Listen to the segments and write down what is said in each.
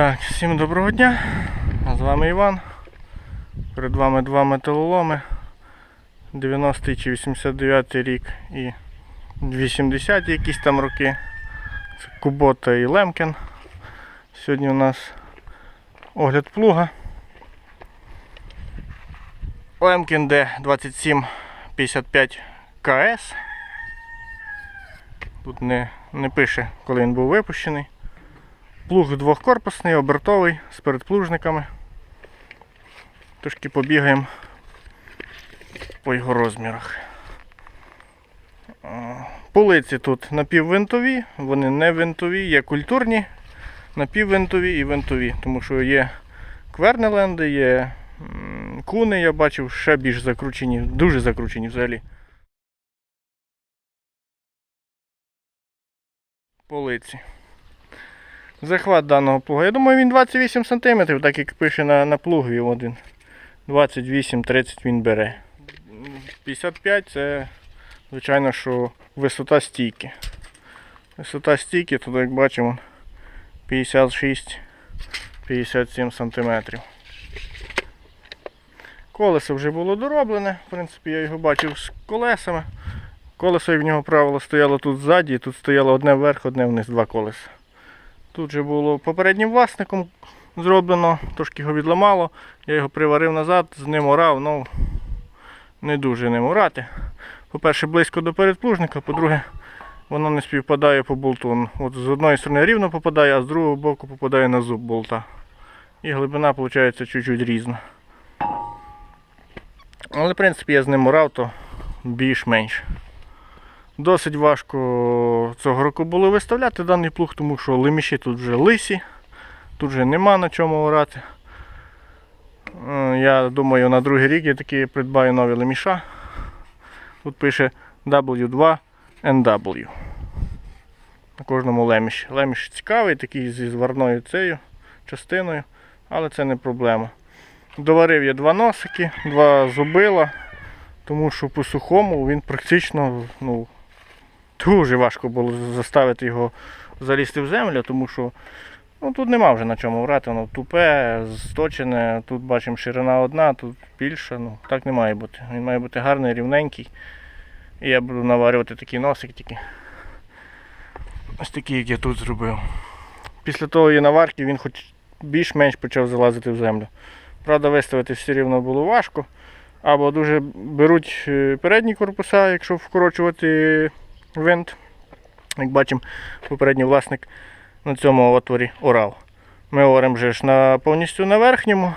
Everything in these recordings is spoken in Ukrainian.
Так, всім доброго дня. З вами Іван. Перед вами два металоломи. 90 чи 89 рік і 80 якісь там роки. Це Кубота і Лемкен. Сьогодні у нас огляд плуга. Лемкен D2755 КС. Тут не, не пише, коли він був випущений. Плуг двохкорпусний, обертовий, з передплужниками. Трошки побігаємо по його розмірах. Полиці тут напіввинтові, вони не винтові, є культурні, напіввинтові і винтові, тому що є квернеленди, є куни, я бачив, ще більш закручені, дуже закручені взагалі. Полиці. Захват даного плуга. Я думаю, він 28 см, так як пише на, на плугові один. 28-30 він бере. 55 це, звичайно, що висота стійки. Висота стійки, тут як бачимо 56-57 см. Колесо вже було дороблене, в принципі, я його бачив з колесами. Колесо, як в нього правило, стояло тут ззаді, і тут стояло одне вверх, одне вниз, два колеса. Тут же було попереднім власником зроблено, трошки його відламало. Я його приварив назад, з ним орав, ну не дуже ним орати. По-перше, близько до передплужника, по-друге, воно не співпадає по болту. От з одної сторони рівно попадає, а з другого боку попадає на зуб болта. І глибина виходить чуть-чуть різна. Але в принципі я з ним орав, то більш-менш. Досить важко цього року було виставляти даний плуг, тому що леміші тут вже лисі, тут вже нема на чому орати. Е, Я думаю, на другий рік я таки придбаю нові леміша. Тут пише W2NW. На кожному леміші. Леміш цікавий, такий зі зварною цією частиною, але це не проблема. Доварив я два носики, два зубила, тому що по сухому він практично ну, дуже важко було заставити його залізти в землю, тому що ну, тут нема вже на чому врати, воно тупе, сточене, тут бачимо ширина одна, тут більша, ну так не має бути. Він має бути гарний, рівненький. І я буду наварювати такий носик тільки. Ось такий, як я тут зробив. Після того наварки він хоч більш-менш почав залазити в землю. Правда, виставити все рівно було важко. Або дуже беруть е, передні корпуса, якщо вкорочувати винт. Як бачимо, попередній власник на цьому отворі орав. Ми оремо вже ж на, повністю на верхньому,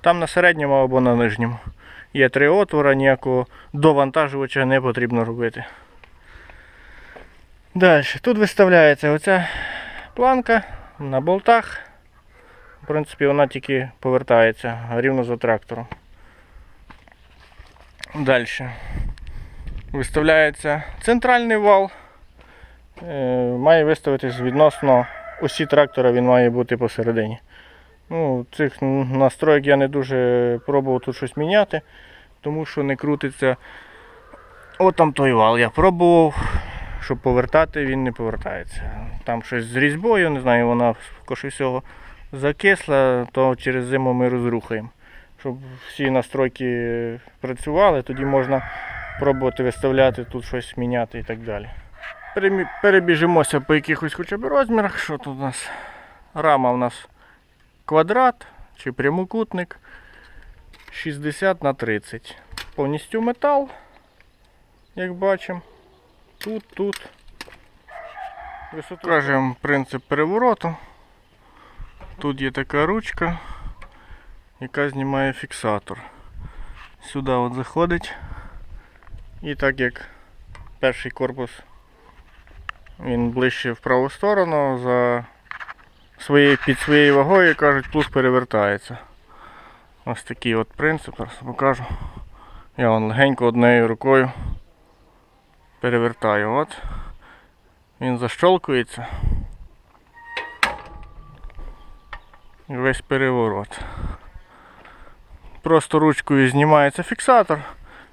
там на середньому або на нижньому. Є три отвора, ніякого довантажувача не потрібно робити. Далі, тут виставляється оця планка на болтах. В принципі, вона тільки повертається рівно за трактором. Далі. Виставляється центральний вал. Е, Має виставитись відносно осі трактора, він має бути посередині. Ну, цих настроїк я не дуже пробував тут щось міняти, тому що не крутиться. От там той вал я пробував, щоб повертати, він не повертається. Там щось з різьбою, не знаю, вона скоріше всього закисла, то через зиму ми розрухаємо. Щоб всі настройки працювали, тоді можна пробувати виставляти, тут щось міняти і так далі. Перебіжимося по якихось хоча б розмірах. Що тут у нас? Рама у нас квадрат чи прямокутник 60 на 30. Повністю метал, як бачимо. Тут, тут. Висоту. Кажемо принцип перевороту. Тут є така ручка, яка знімає фіксатор. Сюди от заходить. І так як перший корпус він ближче в праву сторону, за своєю, під своєю вагою, кажуть, плуг перевертається. Ось такий от принцип, зараз покажу. Я вон легенько однією рукою перевертаю. От. Він защолкується. І весь переворот. Просто ручкою знімається фіксатор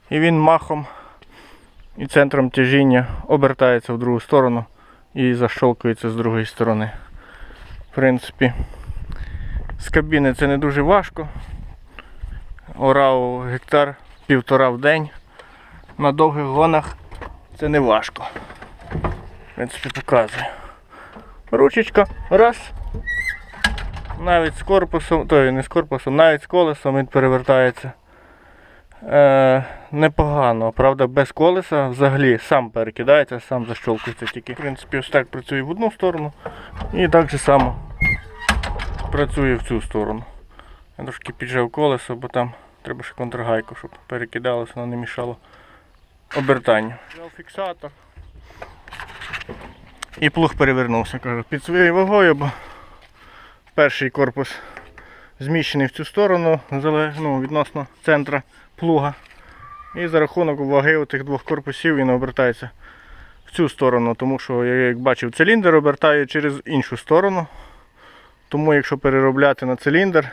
і він махом і центром тяжіння обертається в другу сторону і защолкується з другої сторони. В принципі, З кабіни це не дуже важко. Орав гектар півтора в день. На довгих гонах це не важко. В принципі, показую. Ручечка, раз. Навіть з корпусом, то не з корпусом, навіть з колесом він перевертається. Е, непогано, правда, без колеса взагалі сам перекидається, сам защолкується тільки. В принципі, ось так працює в одну сторону і так же само працює в цю сторону. Я трошки піджав колесо, бо там треба ще контргайку, щоб перекидалося, воно не мішало обертанню. Взяв фіксатор. І плуг перевернувся, кажу, під своєю вагою, бо перший корпус зміщений в цю сторону, ну, відносно центра плуга. І за рахунок ваги тих двох корпусів він обертається в цю сторону, тому що, як бачив, циліндр обертає через іншу сторону. Тому якщо переробляти на циліндр,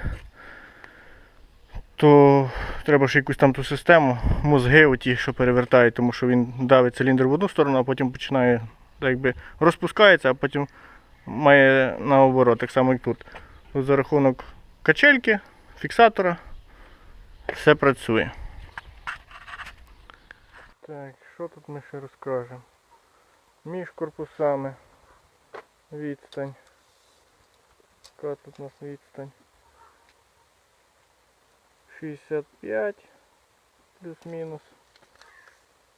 то треба ще якусь там ту систему, мозги оті, що перевертають, тому що він давить циліндр в одну сторону, а потім починає так якби розпускається, а потім має наоборот, так само як тут. Тут за рахунок качельки, фіксатора, все працює. Так, що тут ми ще розкажемо? Між корпусами відстань. Яка тут у нас відстань? 65 плюс-мінус.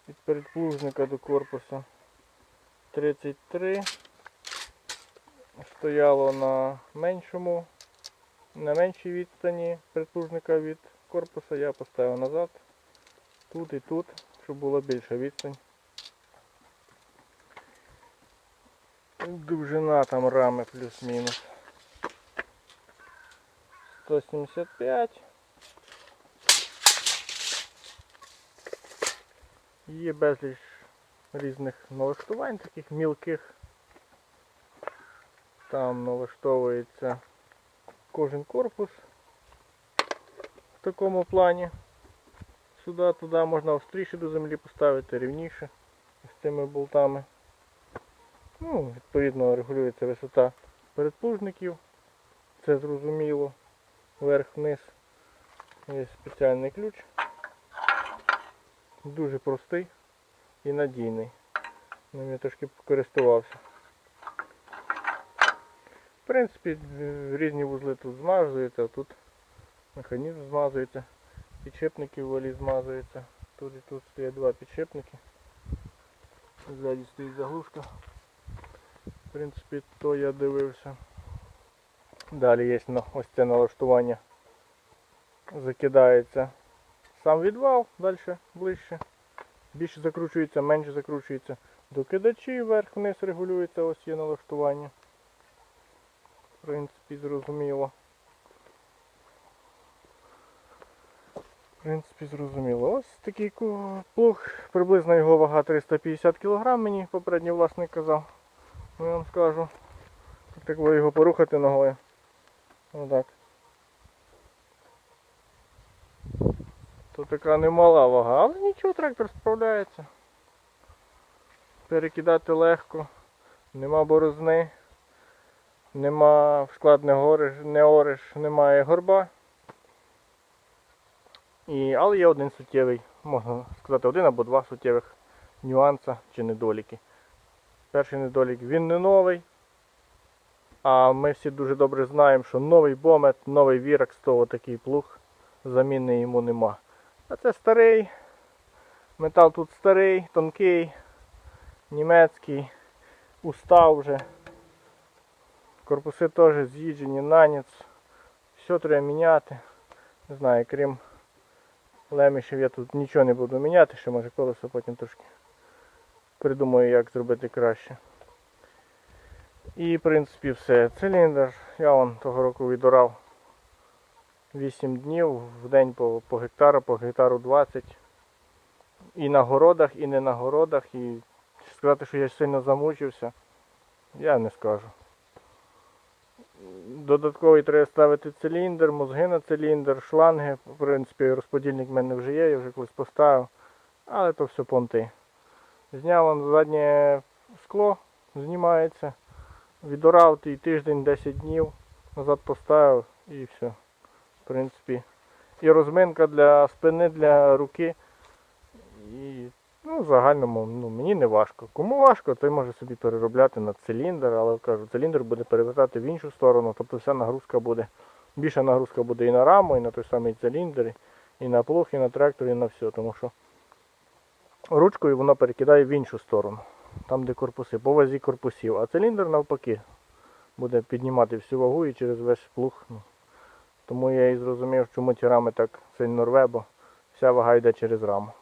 Від передплужника до корпуса 33. Стояло на меншому, на меншій відстані передплужника від корпуса. Я поставив назад. Тут і тут, щоб була більша відстань. Довжина там рами плюс-мінус. 175. Є безліч різних налаштувань, таких мілких. Там налаштовується кожен корпус такому плані. Сюди, туди можна остріше до землі поставити, рівніше з цими болтами. Ну, відповідно регулюється висота передплужників. Це зрозуміло. Вверх-вниз. Є спеціальний ключ. Дуже простий і надійний. Ним я трошки користувався. В принципі, різні вузли тут змазуєте, а тут механізм змазується, підшипники в валі змазуються. Тут і тут стоять два підшипники. Ззаді стоїть заглушка. В принципі, то я дивився. Далі є ось це налаштування. Закидається сам відвал, далі ближче. Більше закручується, менше закручується. Докидачі вверх-вниз регулюється, ось є налаштування. В принципі, зрозуміло. В принципі, зрозуміло. Ось такий плуг, приблизно його вага 350 кг, мені попередній власник казав. Ну, я вам скажу. Так ви його порухати ногою. Отак. То така немала вага, але нічого, трактор справляється. Перекидати легко, нема борозни, нема в не гориш, не ориш, немає горба. І, але є один суттєвий, можна сказати, один або два суттєвих нюанса чи недоліки. Перший недолік він не новий. А ми всі дуже добре знаємо, що новий бомет, новий Віракс, то такий плуг, заміни йому нема. А це старий. Метал тут старий, тонкий, німецький, устав вже. Корпуси теж з'їджені, наніц. Все треба міняти. Не знаю, крім лемішів я тут нічого не буду міняти, ще може колесо потім трошки придумаю, як зробити краще. І в принципі все. Циліндр я вон того року відорав 8 днів в день по, по гектару, по гектару 20. І на городах, і не на городах. І сказати, що я сильно замучився, я не скажу. Додатковий треба ставити циліндр, мозги на циліндр, шланги. В принципі, розподільник в мене вже є, я вже колись поставив. Але то все понти. Зняв вон заднє скло, знімається. Відорав той тиждень 10 днів, назад поставив І все. В принципі. І розминка для спини, для руки. І ну, в загальному ну, мені не важко. Кому важко, той може собі переробляти на циліндр, але кажу, циліндр буде перевертати в іншу сторону, тобто вся нагрузка буде. Більша нагрузка буде і на раму, і на той самий циліндр, і на плуг, і на трактор, і на все. Тому що ручкою воно перекидає в іншу сторону, там де корпуси, по вазі корпусів. А циліндр навпаки буде піднімати всю вагу і через весь плуг. Ну, тому я і зрозумів, чому ті рами так сильно рве, бо вся вага йде через раму.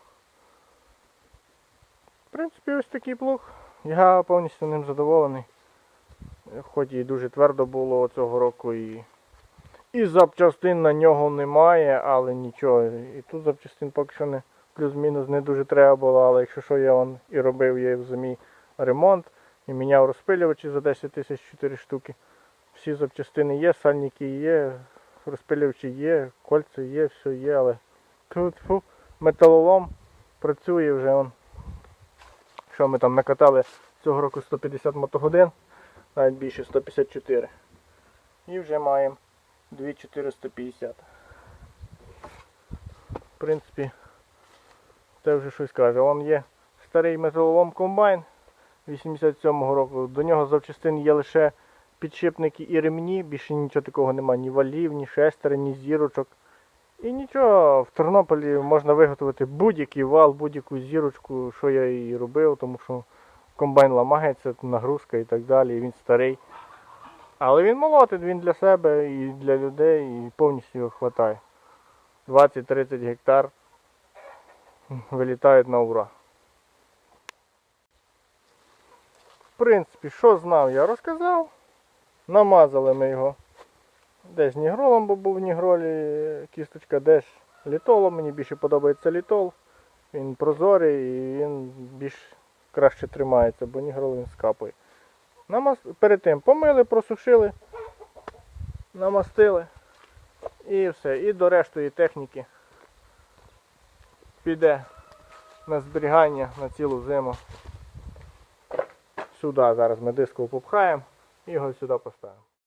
Принципі, ось такий плуг. Я повністю ним задоволений. Хоч і дуже твердо було цього року і, і запчастин на нього немає, але нічого. І тут запчастин поки що не плюс-мінус не дуже треба було, але якщо що я он і робив я в зимі ремонт і міняв розпилювачі за 10 тисяч 4 штуки. Всі запчастини є, сальники є, розпилювачі є, кольця є, все є, але тут фу, металолом працює вже он. Що ми там накатали цього року 150 мотогодин, навіть більше 154. І вже маємо 2450. В принципі, це вже щось каже. Вон є старий металолом комбайн 87-го року. До нього запчастин є лише підшипники і ремні, більше нічого такого немає, ні валів, ні шестер, ні зірочок. І нічого, в Тернополі можна виготовити будь-який вал, будь-яку зірочку, що я і робив, тому що комбайн ламається, нагрузка і так далі, він старий. Але він молотить, він для себе і для людей, і повністю його вистачає. 20-30 гектар вилітають на ура. В принципі, що знав, я розказав. Намазали ми його десь нігролом, бо був в нігролі кісточка, десь літолом. Мені більше подобається літол. Він прозорий і він більш краще тримається, бо нігрол він скапує. Намаз... Перед тим помили, просушили, намастили і все. І до рештої техніки піде на зберігання на цілу зиму. Сюди зараз ми диску попхаємо і його сюди поставимо.